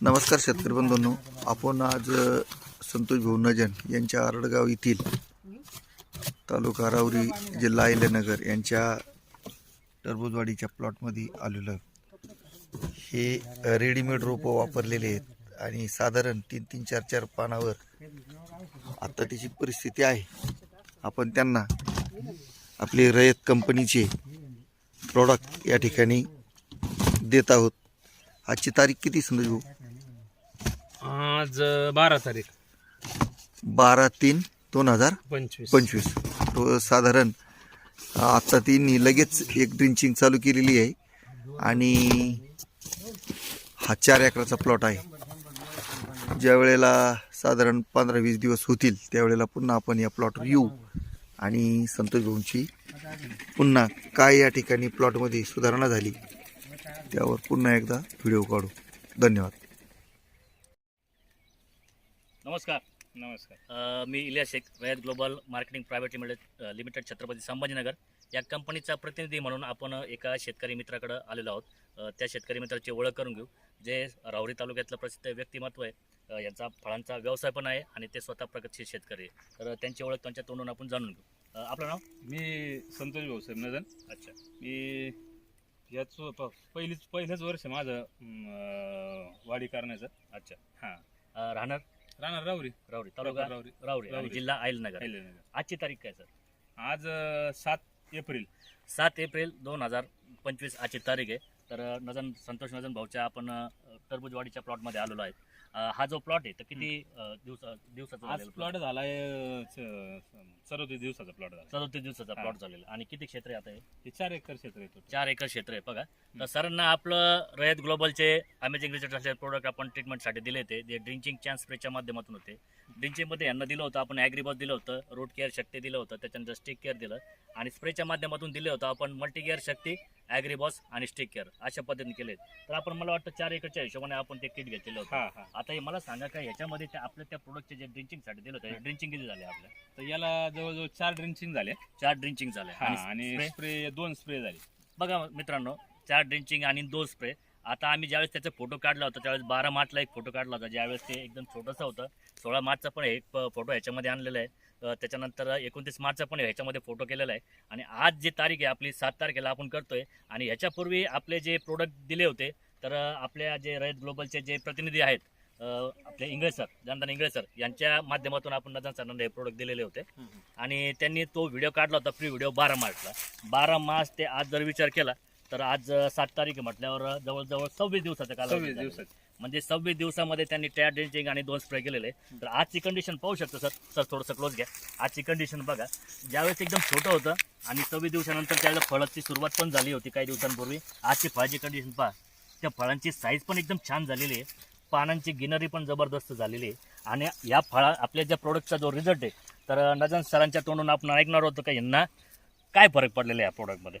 नमस्कार शेतकरी बंधूंनो. आपण आज संतोष भाऊ नजन यांच्या आरडगाव येथील तालुका अरावरी जिल्हा अहिल्यानगर यांच्या टरबूजवाडीच्या प्लॉटमध्ये आलेलं हे रेडीमेड रोपं वापरलेले आहेत आणि साधारण तीन तीन चार चार पानावर आता त्याची परिस्थिती आहे. आपण त्यांना आपले रयत कंपनीचे प्रॉडक्ट या ठिकाणी देत आहोत. आजची तारीख किती संतोष भाऊ? आज बारा तारीख. बारा तीन दोन हजार पंचवीस. पंचवीस. तो साधारण आता तिने लगेच एक ड्रिंचिंग चालू केलेली आहे. आणि हा चार एकराचा प्लॉट आहे. ज्या वेळेला साधारण पंधरा वीस दिवस होतील त्यावेळेला पुन्हा आपण या प्लॉटवर येऊ. आणि संतोष भाऊंची पुन्हा काय या ठिकाणी प्लॉटमध्ये सुधारणा झाली त्यावर पुन्हा एकदा व्हिडिओ काढू. धन्यवाद. नमस्कार. नमस्कार. अ, मी Ilyas Shaikh Rayat global marketing private limited limited Chhatrapati Sambhajinagar. या कंपनीचा प्रतिनिधी म्हणून आपण एका शेतकरी मित्राकडे आलेलो आहोत. अ, त्या शेतकरी मित्राची ओळख करून घेऊ. जे राहुरी तालुक्यातलं प्रसिद्ध व्यक्तिमत्व आहे अ, यांचा फळांचा व्यवसाय पण आहे आणि ते स्वतः प्रगतशील शेतकरी आहे. तर त्यांची ओळख त्यांच्या तोंडून आपण जाणून घेऊ. अ, आपलं नाव? मी संतोष भाऊसाहेब नजन अच्छा. मी याच प- पहिलीच पहिलंच वर्ष आहे माझं अं, वाडी करण्याचं. अच्छा. हां. अ, राहणार? राहणार राहुरी राहुरी तालुका राहुरी राहुरी आणि राहुरी. जिल्हा आयलनगर. अहिल्यानगर. आजची तारीख काय सर? आज अं, सात एप्रिल. सात एप्रिल दोन हजार पंचवीस आजची तारीख आहे. तर अ, नजन संतोष नजन भाऊच्या आपण अ, टरबूजवाडीच्या प्लॉटमध्ये आलेलो आहे. अ, हा जो प्लॉट आहे तर किती अ, दिवसा दिवसाचा आज झालेला प्लॉट झालाय सर्वतीस दिवसाचा प्लॉट झाला सदोतीस दिवसाचा हा. प्लॉट झालेला. आणि किती क्षेत्र आहे आता हे? हे चार एकर क्षेत्र येतो चार एकर क्षेत्र आहे बघा. तर सरांना आपलं रयत ग्लोबलचे अमेझिंग रिझल्ट असलेले प्रोडक्ट आपण ट्रीटमेंटसाठी दिले होते. जे ड्रिंचिंग चान्स स्प्रेच्या माध्यमातून होते. ड्रिंचिंगमध्ये यांना दिलं होतं आपण ॲग्रीबॉस दिलं होतं रूट केअर शक्ती दिलं होतं त्याच्यानंतर स्टिक केअर दिलं. आणि स्प्रेच्या माध्यमातून दिले होतं आपण मल्टी केअर शक्ती ॲग्रीबॉस आणि स्टिक केअर अशा पद्धतीने केले तर आपण मला वाटतं चार एकरच्या हिशोबाने आपण ते किट घेतलेलं होतं. आता हे मला सांगा काय ह्याच्यामध्ये आपल्या त्या प्रोडक्टचे जे ड्रिंचिंगसाठी दिलं होतं ड्रिंचिंग किती झाले आपल्या? तर याला जवळजवळ चार ड्रिंचिंग झाले. चार ड्रिंचिंग झाले. आणि? स्प्रे दोन स्प्रे झाले. बघा मित्रांनो चार ड्रिंचिंग आणि दोन स्प्रे आता आम्ही ज्यावेळेस त्याचा फोटो काढला होता त्यावेळेस बारा मार्चला एक फोटो काढला होता ज्यावेळेस ते एकदम छोटंसं होतं. सोळा मार्चचा पण एक फोटो ह्याच्यामध्ये आणलेला आहे. त्याच्यानंतर एकोणतीस मार्चचा पण ह्याच्यामध्ये फोटो केलेला आहे. आणि आज जी तारीख आहे आपली सात तारखेला आपण करतोय. आणि ह्याच्यापूर्वी आपले जे प्रोडक्ट दिले होते तर आपल्या जे रयत ग्लोबलचे जे प्रतिनिधी आहेत आपले इंगळे सर जनधन इंगळे सर यांच्या माध्यमातून आपण नजर सरांना हे प्रोडक्ट दिलेले होते. आणि त्यांनी तो व्हिडिओ काढला होता प्री व्हिडिओ बारा मार्चला. बारा मार्च ते आज जर विचार केला तर आज सात तारीख आहे म्हटल्यावर जवळजवळ सव्वीस दिवसाचा कालावधी सव्वीस झालेला आहे. दिवसात म्हणजे सव्वीस दिवसामध्ये त्यांनी टॅड ड्रिंचिंग आणि दोन स्प्रे केलेले आहे. तर आजची कंडिशन पाहू शकतो सर. सर थोडंसं क्लोज घ्या. आजची कंडिशन बघा. ज्यावेळेस एकदम छोटं होतं आणि सव्वीस दिवसानंतर त्यावेळेला फळाची सुरुवात पण झाली होती काही दिवसांपूर्वी आजची फळाची कंडिशन पहा. त्या फळांची साईज पण एकदम छान झालेली आहे. पानांची गिनरी पण जबरदस्त झालेली आहे. आणि या फळा आपल्या ज्या प्रोडक्टचा जो रिझल्ट आहे तर नजन सरांच्या तोंडून आपण ऐकणार होतो का यांना? काय फरक पडलेला आहे या प्रोडक्टमध्ये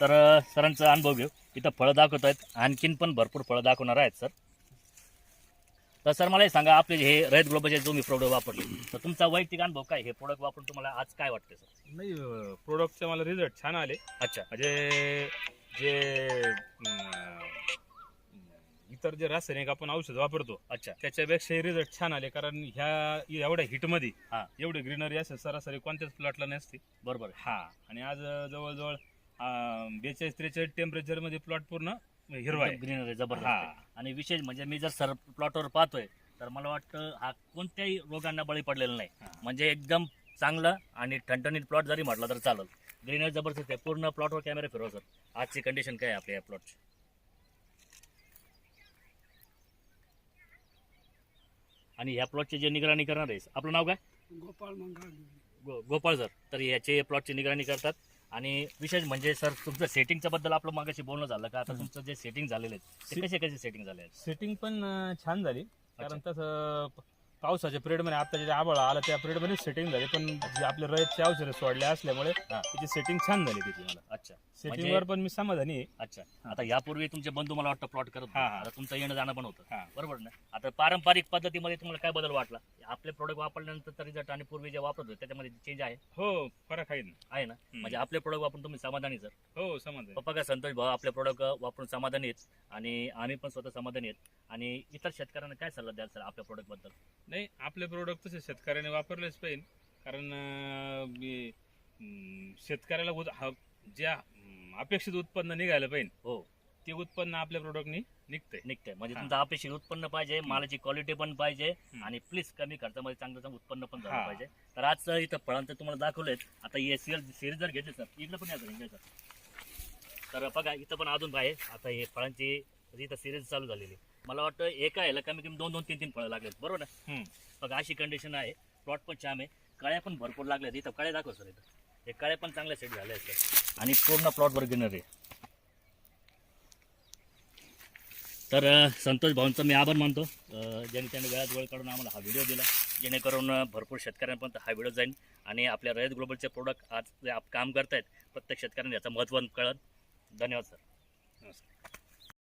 तर सरांचा अनुभव घेऊ. इथं फळं दाखवत आहेत. आणखीन पण भरपूर फळं दाखवणार आहेत सर. तर सर मला हे सांगा आपले हे रयत ग्लोबलचे जो मी प्रोडक्ट वापरले तर तुमचा वैयक्तिक अनुभव काय? हे प्रोडक्ट वापरून तुम्हाला आज काय वाटते सर? नाही प्रोडक्टचे मला रिझल्ट छान आले. अच्छा. म्हणजे जे इतर जे रासायनिक आपण औषध वापरतो अच्छा. त्याच्यापेक्षा रिझल्ट छान आले. कारण ह्या एवढ्या हिटमध्ये हा. एवढी ग्रीनरी असेल सरासरी कोणत्याच प्लॉटला नसते. बरोबर. हा. आणि आज जवळजवळ बेचाळीस त्रेचाळीस टेम्परेचरमध्ये प्लॉट पूर्ण हिरवा आहे. आहे, जबरदस्त हा. आहे. आणि विशेष म्हणजे मी जर सर प्लॉटवर पाहतोय तर मला वाटतं हा कोणत्याही रोगांना बळी पडलेला नाही. हा. म्हणजे एकदम चांगलं आणि ठणठणीत प्लॉट जरी म्हटलं तर चालेल. ग्रीनरी जबरदस्त आहे. पूर्ण प्लॉटवर कॅमेरा फिरवा सर आजची कंडिशन काय आहे आपल्या या प्लॉटची आणि ह्या प्लॉटची जे निगराणी करणार आहे आपलं नाव काय? गोपाळ मंगळ गो गोपाळ सर तर याचे प्लॉटची निगराणी करतात. आणि विशेष म्हणजे सर तुमचं सेटिंगच्या बद्दल आपलं मागाशी बोलणं झालं का? आता. तुमचं जे सेटिंग झालेलं आहे ते कसे कसे सेटिंग झाले आहेत? सेटिंग पण अं, छान झाली. कारण तसं पावसाच्या पिरियडमध्ये आता जे आभाळ आला त्या पिरियडमध्ये सेटिंग झाली. पण जे आपले रयतचे औषधं सोडले असल्यामुळे हा. त्याची सेटिंग छान झाली त्याची मला. अच्छा. सेटिंगवर पण मी समाधानी आहे. अच्छा. आता यापूर्वी तुमचे बंधू मला वाटतं प्लॉट करत होते. हा, हा. आता तुमचं येणं जाणं पण होतं. हा. बरोबर ना? आता पारंपरिक पद्धतीमध्ये तुम्हाला काय बदल वाटला? आपले प्रोडक्ट वापरल्यानंतर तर रिझल्ट आणि पूर्वी जे वापरत होते त्याच्यामध्ये चेंज आहे? हो फरक आहे ना. आहे ना? म्हणजे आपले प्रोडक्ट वापरून तुम्ही समाधानी सर? हो समाधानी. पप्पा का संतोष भाऊ आपले प्रोडक्ट वापरून समाधानी आहेत. आणि आम्ही पण स्वतः समाधानी आहेत. आणि इतर शेतकऱ्यांना काय सल्ला द्याल सर आपल्या प्रोडक्टबद्दल? नाही आपले प्रोडक्ट तसे शेतकऱ्याने वापरलेच पाहिजे. कारण अं, मी, अं, शेतकऱ्याला उद- हा- ज्या अं, अपेक्षित उत्पन्न निघायला पाहिजे. हो. ते उत्पन्न आपल्या प्रोडक्टनी निघतंय. निघतंय. म्हणजे हा. तुमचं अपेक्षित उत्पन्न पाहिजे मालाची क्वालिटी पण पाहिजे हम्म. आणि प्लीज कमी खर्चामध्ये चांगलं चांगलं उत्पन्न पण झालं हा. पाहिजे. तर आज इथं फळांचं तुम्हाला दाखवलंय आता हे सिरियल सिरीज जर घेतले सर इकडे पण या सर इकडे सर. तर बघा इथं पण अजून आहे आता हे फळांची इथं सिरीज चालू झालेली. मला वाटतं एका ह्याला कमी कमी दोन दोन तीन तीन फळं लागलेत. बरोबर ना? हम्म. बघा अशी कंडिशन आहे. प्लॉट पण छान आहे. कळ्या पण भरपूर लागल्यात. इथं कळ्या दाखव सर इथं. हे काळे पण चांगले सेट झाले आहेत. आणि पूर्ण प्लॉटवर घेणार आहे. तर संतोष भाऊंचा मी आभार मानतो. ज्यांनी त्यांनी वेळात वेळ काढून आम्हाला हा व्हिडिओ दिला जेणेकरून भरपूर शेतकऱ्यांपर्यंत हा व्हिडिओ जाईल आणि आपल्या रयत ग्लोबलचे प्रोडक्ट आज जे आप काम करतायत प्रत्येक शेतकऱ्यांना याचं महत्त्व कळत धन्यवाद सर नमस्कार.